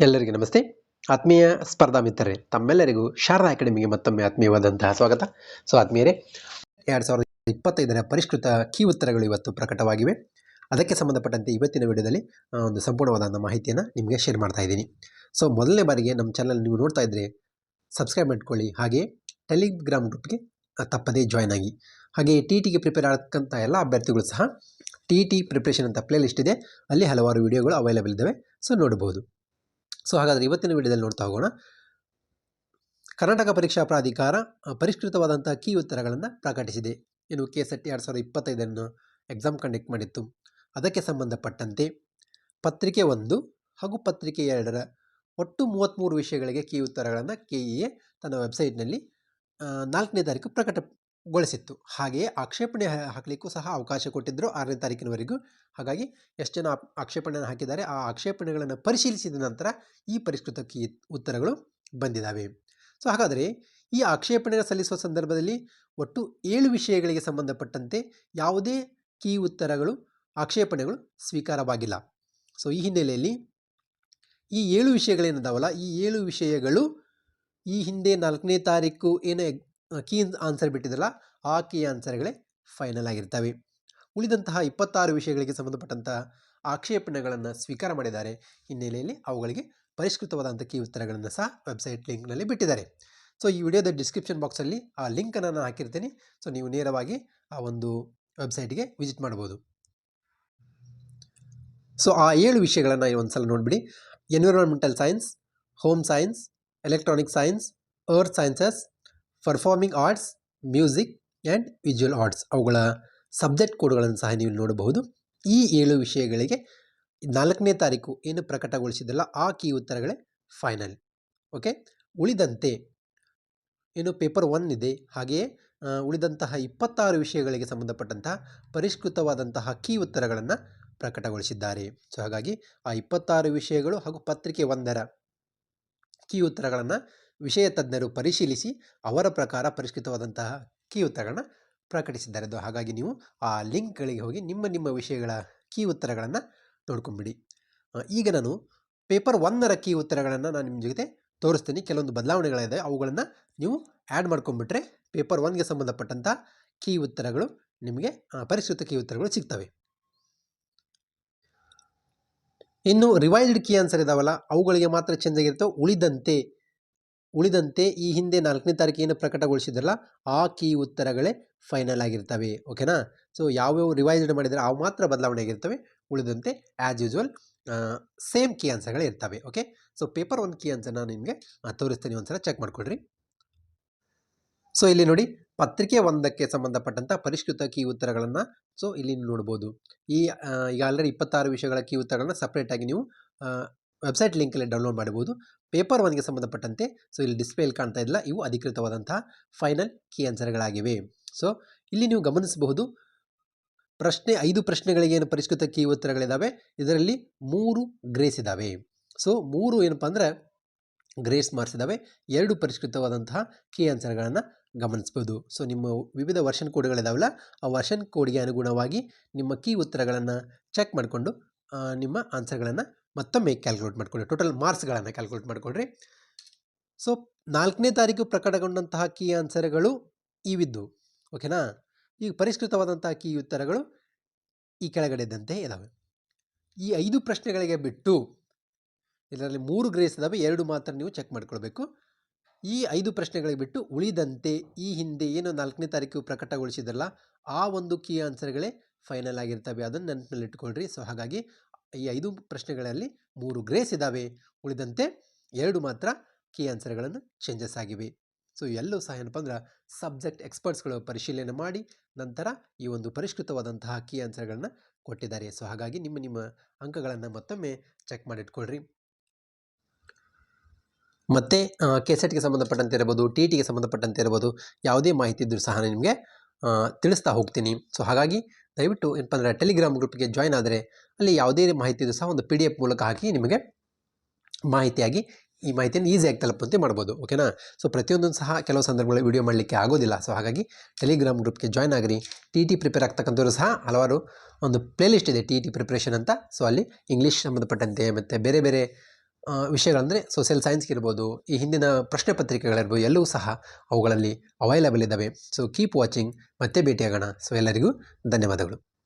ಎಲ್ಲರಿಗೂ ನಮಸ್ತೆ. ಆತ್ಮೀಯ ಸ್ಪರ್ಧಾ ಮಿತ್ರರೇ, ತಮ್ಮೆಲ್ಲರಿಗೂ ಶಾರದಾ ಅಕಾಡೆಮಿಗೆ ಮತ್ತೊಮ್ಮೆ ಆತ್ಮೀಯವಾದಂತಹ ಸ್ವಾಗತ. ಸೊ ಆತ್ಮೀಯರೇ, ಎರಡು ಸಾವಿರದ ಇಪ್ಪತ್ತೈದರ ಪರಿಷ್ಕೃತ ಕೀ ಉತ್ತರಗಳು ಇವತ್ತು ಪ್ರಕಟವಾಗಿವೆ. ಅದಕ್ಕೆ ಸಂಬಂಧಪಟ್ಟಂತೆ ಇವತ್ತಿನ ವಿಡಿಯೋದಲ್ಲಿ ಒಂದು ಸಂಪೂರ್ಣವಾದ ಮಾಹಿತಿಯನ್ನು ನಿಮಗೆ ಶೇರ್ ಮಾಡ್ತಾ ಇದ್ದೀನಿ. ಸೊ ಮೊದಲನೇ ಬಾರಿಗೆ ನಮ್ಮ ಚಾನಲ್ ನೀವು ನೋಡ್ತಾ ಇದ್ದರೆ ಸಬ್ಸ್ಕ್ರೈಬ್ ಮಾಡ್ಕೊಳ್ಳಿ. ಹಾಗೆ ಟೆಲಿಗ್ರಾಮ್ ಗ್ರೂಪ್ಗೆ ತಪ್ಪದೇ ಜಾಯ್ನ್ ಆಗಿ. ಹಾಗೆ ಟಿ ಟಿಗೆ ಪ್ರಿಪೇರ್ ಆಗ್ತಕ್ಕಂಥ ಎಲ್ಲ ಅಭ್ಯರ್ಥಿಗಳು ಸಹ ಟಿ ಟಿ ಪ್ರಿಪ್ರೇಷನ್ ಅಂತ ಪ್ಲೇಲಿಸ್ಟ್ ಇದೆ. ಅಲ್ಲಿ ಹಲವಾರು ವಿಡಿಯೋಗಳು ಅವೈಲೇಬಲ್ ಇದ್ದಾವೆ ಸೊ ನೋಡಬಹುದು. ಸೊ ಹಾಗಾದರೆ ಇವತ್ತಿನ ವಿಡಿಯೋದಲ್ಲಿ ನೋಡ್ತಾ ಹೋಗೋಣ. ಕರ್ನಾಟಕ ಪರೀಕ್ಷಾ ಪ್ರಾಧಿಕಾರ ಪರಿಷ್ಕೃತವಾದಂಥ ಕೀ ಉತ್ತರಗಳನ್ನು ಪ್ರಕಟಿಸಿದೆ. ಏನು ಕೆ ಎಸ್ ಎರಡು ಸಾವಿರದ ಇಪ್ಪತ್ತೈದನ್ನು ಎಕ್ಸಾಮ್ ಕಂಡಕ್ಟ್ ಮಾಡಿತ್ತು. ಅದಕ್ಕೆ ಸಂಬಂಧಪಟ್ಟಂತೆ ಪತ್ರಿಕೆ ಒಂದು ಹಾಗೂ ಪತ್ರಿಕೆ ಎರಡರ ಒಟ್ಟು ಮೂವತ್ತ್ಮೂರು ವಿಷಯಗಳಿಗೆ ಕೀ ಉತ್ತರಗಳನ್ನು ಕೆ ಇ ಎ ತನ್ನ ವೆಬ್ಸೈಟ್ನಲ್ಲಿ ನಾಲ್ಕನೇ ತಾರೀಕು ಪ್ರಕಟಗೊಳಿಸಿತ್ತು ಹಾಗೆಯೇ ಆಕ್ಷೇಪಣೆ ಹಾಕಲಿಕ್ಕೂ ಸಹ ಅವಕಾಶ ಕೊಟ್ಟಿದ್ದರು ಆರನೇ ತಾರೀಕಿನವರೆಗೂ. ಹಾಗಾಗಿ ಎಷ್ಟು ಜನ ಆಕ್ಷೇಪಣೆಯನ್ನು ಹಾಕಿದ್ದಾರೆ, ಆ ಆಕ್ಷೇಪಣೆಗಳನ್ನು ಪರಿಶೀಲಿಸಿದ ನಂತರ ಈ ಪರಿಷ್ಕೃತಕ್ಕೆ ಉತ್ತರಗಳು ಬಂದಿದ್ದಾವೆ ಸೊ, ಹಾಗಾದರೆ ಈ ಆಕ್ಷೇಪಣೆ ಸಲ್ಲಿಸುವ ಸಂದರ್ಭದಲ್ಲಿ ಒಟ್ಟು ಏಳು ವಿಷಯಗಳಿಗೆ ಸಂಬಂಧಪಟ್ಟಂತೆ ಯಾವುದೇ ಕೀ ಉತ್ತರಗಳು, ಆಕ್ಷೇಪಣೆಗಳು ಸ್ವೀಕಾರವಾಗಿಲ್ಲ. ಸೊ, ಈ ಹಿನ್ನೆಲೆಯಲ್ಲಿ ಈ ಏಳು ವಿಷಯಗಳೇನಿದಾವಲ್ಲ, ಈ ಏಳು ವಿಷಯಗಳು ಈ ಹಿಂದೆ ನಾಲ್ಕನೇ ತಾರೀಕು ಏನು ಕೀ ಆನ್ಸರ್ ಬಿಟ್ಟಿದ್ದಲ್ಲ ಆ ಕೀ ಆನ್ಸರ್ಗಳೇ ಫೈನಲ್ ಆಗಿರ್ತವೆ. ಉಳಿದಂತಹ ಇಪ್ಪತ್ತಾರು ವಿಷಯಗಳಿಗೆ ಸಂಬಂಧಪಟ್ಟಂತಹ ಆಕ್ಷೇಪಣೆಗಳನ್ನು ಸ್ವೀಕಾರ ಮಾಡಿದ್ದಾರೆ. ಹಿನ್ನೆಲೆಯಲ್ಲಿ ಅವುಗಳಿಗೆ ಪರಿಷ್ಕೃತವಾದಂಥ ಕೀ ಉತ್ತರಗಳನ್ನು ಸಹ ವೆಬ್ಸೈಟ್ ಲಿಂಕ್ನಲ್ಲಿ ಬಿಟ್ಟಿದ್ದಾರೆ. ಸೊ ಈ ವಿಡಿಯೋದ ಡಿಸ್ಕ್ರಿಪ್ಷನ್ ಬಾಕ್ಸಲ್ಲಿ ಆ ಲಿಂಕನ್ನು ನಾನು ಹಾಕಿರ್ತೀನಿ. ಸೊ ನೀವು ನೇರವಾಗಿ ಆ ಒಂದು ವೆಬ್ಸೈಟ್ಗೆ ವಿಸಿಟ್ ಮಾಡ್ಬೋದು. ಸೊ ಆ ಏಳು ವಿಷಯಗಳನ್ನು ಒಂದು ಸಲ ನೋಡಿಬಿಡಿ. Environmental science home science electronic science earth sciences performing arts music and visual arts ಅವುಗಳ ಸಬ್ಜೆಕ್ಟ್ ಕೋಡ್ಗಳನ್ನು ಸಹ ನೀವು ನೋಡಬಹುದು. ಈ ಏಳು ವಿಷಯಗಳಿಗೆ ನಾಲ್ಕನೇ ತಾರೀಕು ಏನು ಪ್ರಕಟಗೊಳಿಸಿದಲ್ಲ, ಆ ಕೀ ಉತ್ತರಗಳೇ ಫೈನಲ್ ಓಕೆ ಉಳಿದಂತೆ ಏನು ಪೇಪರ್ ಒನ್ ಇದೆ, ಹಾಗೆಯೇ ಉಳಿದಂತಹ ಇಪ್ಪತ್ತಾರು ವಿಷಯಗಳಿಗೆ ಸಂಬಂಧಪಟ್ಟಂತಹ ಪರಿಷ್ಕೃತವಾದಂತಹ ಕೀ ಉತ್ತರಗಳನ್ನು ಪ್ರಕಟಗೊಳಿಸಿದ್ದಾರೆ. ಸೊ ಹಾಗಾಗಿ ಆ ಇಪ್ಪತ್ತಾರು ವಿಷಯಗಳು ಹಾಗೂ ಪತ್ರಿಕೆ ಒಂದರ ಕೀ ಉತ್ತರಗಳನ್ನು ವಿಷಯ ತಜ್ಞರು ಪರಿಶೀಲಿಸಿ ಅವರ ಪ್ರಕಾರ ಪರಿಷ್ಕೃತವಾದಂತಹ ಕೀ ಉತ್ತರಗಳನ್ನು ಪ್ರಕಟಿಸಿದ್ದಾರೆ ಹಾಗಾಗಿ ನೀವು ಆ ಲಿಂಕ್ಗಳಿಗೆ ಹೋಗಿ ನಿಮ್ಮ ನಿಮ್ಮ ವಿಷಯಗಳ ಕೀ ಉತ್ತರಗಳನ್ನು ನೋಡ್ಕೊಂಬಿಡಿ. ಈಗ ನಾನು ಪೇಪರ್ ಒನ್ನರ ಕೀ ಉತ್ತರಗಳನ್ನು ನಾನು ನಿಮ್ಮ ಜೊತೆ ತೋರಿಸ್ತೀನಿ. ಕೆಲವೊಂದು ಬದಲಾವಣೆಗಳಿದೆ, ಅವುಗಳನ್ನು ನೀವು ಆ್ಯಡ್ ಮಾಡ್ಕೊಂಡ್ಬಿಟ್ರೆ ಪೇಪರ್ ಒನ್ಗೆ ಸಂಬಂಧಪಟ್ಟಂಥ ಕೀ ಉತ್ತರಗಳು ನಿಮಗೆ ಪರಿಷ್ಕೃತ ಕೀ ಉತ್ತರಗಳು ಸಿಗ್ತವೆ. ಇನ್ನು ರಿವೈಸ್ಡ್ ಕೀ ಆನ್ಸರ್ ಇದಾವಲ್ಲ, ಅವುಗಳಿಗೆ ಮಾತ್ರ ಚೇಂಜ್ ಆಗಿರ್ತವೆ, ಉಳಿದಂತೆ ಉಳಿದಂತೆ ಈ ಹಿಂದೆ ನಾಲ್ಕನೇ ತಾರೀಕೇನು ಪ್ರಕಟಗೊಳಿಸಿದ್ರಲ್ಲ, ಆ ಕೀ ಉತ್ತರಗಳೇ ಫೈನಲ್ ಆಗಿರ್ತವೆ. ಓಕೆನಾ ಸೊ ಯಾವ್ಯಾವ ರಿವೈಸ್ಡ್ ಮಾಡಿದರೆ ಅವು ಮಾತ್ರ ಬದಲಾವಣೆ ಆಗಿರ್ತವೆ, ಉಳಿದಂತೆ ಆ್ಯಸ್ ಯೂಸ್ವಲ್ ಸೇಮ್ ಕೀ ಆನ್ಸರ್ಗಳೇ ಇರ್ತವೆ. Okay so paper one key answer ನಾನು ನಿಮಗೆ ತೋರಿಸ್ತೇನೆ ಒಂದ್ಸಲ ಚೆಕ್ ಮಾಡಿಕೊಡ್ರಿ ಸೊ ಇಲ್ಲಿ ನೋಡಿ, ಪತ್ರಿಕೆ ಒಂದಕ್ಕೆ ಸಂಬಂಧಪಟ್ಟಂಥ ಪರಿಷ್ಕೃತ ಕೀ ಉತ್ತರಗಳನ್ನು ಸೊ ಇಲ್ಲಿ ನೋಡ್ಬೋದು. ಈ ಈಗ ಆಲ್ರೆಡಿ ಇಪ್ಪತ್ತಾರು ವಿಷಯಗಳ ಕೀ ಉತ್ತರಗಳನ್ನ ಸಪ್ರೇಟಾಗಿ ನೀವು ವೆಬ್ಸೈಟ್ ಲಿಂಕಲ್ಲಿ ಡೌನ್ಲೋಡ್ ಮಾಡಬಹುದು ಪೇಪರ್ ಒನ್ಗೆ ಸಂಬಂಧಪಟ್ಟಂತೆ ಸೊ, ಇಲ್ಲಿ ಡಿಸ್ಪ್ಲೇಲಿ ಕಾಣ್ತಾ ಇಲ್ಲ ಇವು ಅಧಿಕೃತವಾದಂತಹ ಫೈನಲ್ ಕೀ ಆನ್ಸರ್ಗಳಾಗಿವೆ. ಸೊ, ಇಲ್ಲಿ ನೀವು ಗಮನಿಸಬಹುದು. ಪ್ರಶ್ನೆ, ಐದು ಪ್ರಶ್ನೆಗಳಿಗೆ ಏನು ಪರಿಷ್ಕೃತ ಕೀ ಉತ್ತರಗಳಿದ್ದಾವೆ? ಇದರಲ್ಲಿ ಮೂರು ಗ್ರೇಸ್ ಇದ್ದಾವೆ. ಸೊ, ಮೂರು ಏನಪ್ಪ ಅಂದರೆ ಗ್ರೇಸ್ ಮಾರ್ಕ್ಸ್ ಇದ್ದಾವೆ. ಎರಡು ಪರಿಷ್ಕೃತವಾದಂತಹ ಕೀ ಆನ್ಸರ್ಗಳನ್ನು ಗಮನಿಸ್ಬೋದು. ಸೊ, ನಿಮ್ಮ ವಿವಿಧ ವರ್ಷನ್ ಕೋಡ್ಗಳಿದಾವಲ್ಲ, ಆ ವರ್ಷನ್ ಕೋಡ್ಗೆ ಅನುಗುಣವಾಗಿ ನಿಮ್ಮ ಕೀ ಉತ್ತರಗಳನ್ನು ಚೆಕ್ ಮಾಡಿಕೊಂಡು ನಿಮ್ಮ ಆನ್ಸರ್ಗಳನ್ನು ಮತ್ತೊಮ್ಮೆ ಕ್ಯಾಲ್ಕುಲೇಟ್ ಮಾಡ್ಕೊಳ್ಳಿ ಟೋಟಲ್ ಮಾರ್ಕ್ಸ್ಗಳನ್ನು ಕ್ಯಾಲ್ಕುಲೇಟ್ ಮಾಡಿಕೊಡ್ರಿ. ಸೊ ನಾಲ್ಕನೇ ತಾರೀಕು ಪ್ರಕಟಗೊಂಡಂತಹ ಕೀ ಆನ್ಸರ್ಗಳು ಇವಿದ್ದು ಓಕೆನಾ ಈಗ ಪರಿಷ್ಕೃತವಾದಂತಹ ಕೀ ಉತ್ತರಗಳು ಈ ಕೆಳಗಡೆ ಇದ್ದಂತೆ ಇದ್ದಾವೆ ಈ ಐದು ಪ್ರಶ್ನೆಗಳಿಗೆ ಬಿಟ್ಟು, ಇದರಲ್ಲಿ ಮೂರು ಗ್ರೇಸ್ ಇದ್ದಾವೆ ಎರಡು ಮಾತ್ರ ನೀವು ಚೆಕ್ ಮಾಡ್ಕೊಳ್ಬೇಕು. ಈ ಐದು ಪ್ರಶ್ನೆಗಳಿಗೆ ಬಿಟ್ಟು ಉಳಿದಂತೆ, ಈ ಹಿಂದೆ ಏನು ನಾಲ್ಕನೇ ತಾರೀಕು ಪ್ರಕಟಗೊಳಿಸಿದ್ರಲ್ಲ, ಆ ಒಂದು ಕೀ ಆನ್ಸರ್ಗಳೇ ಫೈನಲ್ ಆಗಿರ್ತವೆ. ಅದನ್ನು ನೆನಪಿನಲ್ಲಿಟ್ಕೊಳ್ರಿ ಸೊ ಹಾಗಾಗಿ ಈ ಐದು ಪ್ರಶ್ನೆಗಳಲ್ಲಿ ಮೂರು ಗ್ರೇಸ್ ಇದ್ದಾವೆ ಉಳಿದಂತೆ ಎರಡು ಮಾತ್ರ ಕೀ ಆನ್ಸರ್ಗಳನ್ನು ಚೇಂಜಸ್ ಆಗಿವೆ. ಸೊ, ಎಲ್ಲೂ ಸಹ ಏನಪ್ಪ ಅಂದ್ರೆ ಸಬ್ಜೆಕ್ಟ್ ಎಕ್ಸ್ಪರ್ಟ್ಸ್ಗಳು ಪರಿಶೀಲನೆ ಮಾಡಿ ನಂತರ ಈ ಒಂದು ಪರಿಷ್ಕೃತವಾದಂತಹ ಕೀ ಆನ್ಸರ್ಗಳನ್ನು ಕೊಟ್ಟಿದ್ದಾರೆ. ಸೊ, ಹಾಗಾಗಿ ನಿಮ್ಮ ನಿಮ್ಮ ಅಂಕಗಳನ್ನು ಮತ್ತೊಮ್ಮೆ ಚೆಕ್ ಮಾಡಿಟ್ಕೊಳ್ರಿ. ಮತ್ತು ಕೆಸೆಟ್ಗೆ ಸಂಬಂಧಪಟ್ಟಂತೆ ಇರ್ಬೋದು, ಟಿ ಟಿಗೆ ಸಂಬಂಧಪಟ್ಟಂತೆ ಇರ್ಬೋದು ಯಾವುದೇ ಮಾಹಿತಿ ಇದ್ದರೂ ಸಹ ನಿಮಗೆ ತಿಳಿಸ್ತಾ ಹೋಗ್ತೀನಿ. ಸೊ, ಹಾಗಾಗಿ ದಯವಿಟ್ಟು ಏನಪ್ಪ ಅಂದರೆ ಟೆಲಿಗ್ರಾಮ್ ಗ್ರೂಪ್ಗೆ ಜಾಯ್ನ್ ಆದರೆ ಅಲ್ಲಿ ಯಾವುದೇ ಮಾಹಿತಿ ಇದ್ದು ಸಹ ಒಂದು ಪಿ ಡಿ ಎಫ್ ಮೂಲಕ ಹಾಕಿ ನಿಮಗೆ ಮಾಹಿತಿಯಾಗಿ ಈ ಮಾಹಿತಿಯನ್ನು ಈಸಿಯಾಗಿ ತಲುಪುವಂತೆ ಮಾಡ್ಬೋದು ಓಕೆನಾ ಸೊ ಪ್ರತಿಯೊಂದೊಂದು ಸಹ ಕೆಲವು ಸಂದರ್ಭಗಳಲ್ಲಿ ವಿಡಿಯೋ ಮಾಡಲಿಕ್ಕೆ ಆಗೋದಿಲ್ಲ. ಸೊ ಹಾಗಾಗಿ ಟೆಲಿಗ್ರಾಮ್ ಗ್ರೂಪ್ಗೆ ಜಾಯ್ನ್ ಆಗಿರಿ. ಟಿ ಟಿ ಪ್ರಿಪೇರ್ ಆಗ್ತಕ್ಕಂಥವ್ರು ಸಹ ಹಲವಾರು ಒಂದು ಪ್ಲೇಲಿಸ್ಟ್ ಇದೆ ಟಿ ಟಿ ಪ್ರಿಪ್ರೇಷನ್ ಅಂತ. ಸೊ ಅಲ್ಲಿ ಇಂಗ್ಲೀಷ್ ಸಂಬಂಧಪಟ್ಟಂತೆ ಮತ್ತು ಬೇರೆ ಬೇರೆ ವಿಷಯಗಳಂದರೆ ಸೋಷಿಯಲ್ ಸೈನ್ಸ್ಗೆ ಇರ್ಬೋದು, ಈ ಹಿಂದಿನ ಪ್ರಶ್ನೆ ಪತ್ರಿಕೆಗಳಿರ್ಬೋದು, ಎಲ್ಲವೂ ಸಹ ಅವುಗಳಲ್ಲಿ ಅವೈಲಬಲ್ ಇದ್ದಾವೆ. ಸೊ ಕೀಪ್ ವಾಚಿಂಗ್ ಮತ್ತೆ ಭೇಟಿಯಾಗೋಣ. ಸೊ ಎಲ್ಲರಿಗೂ ಧನ್ಯವಾದಗಳು.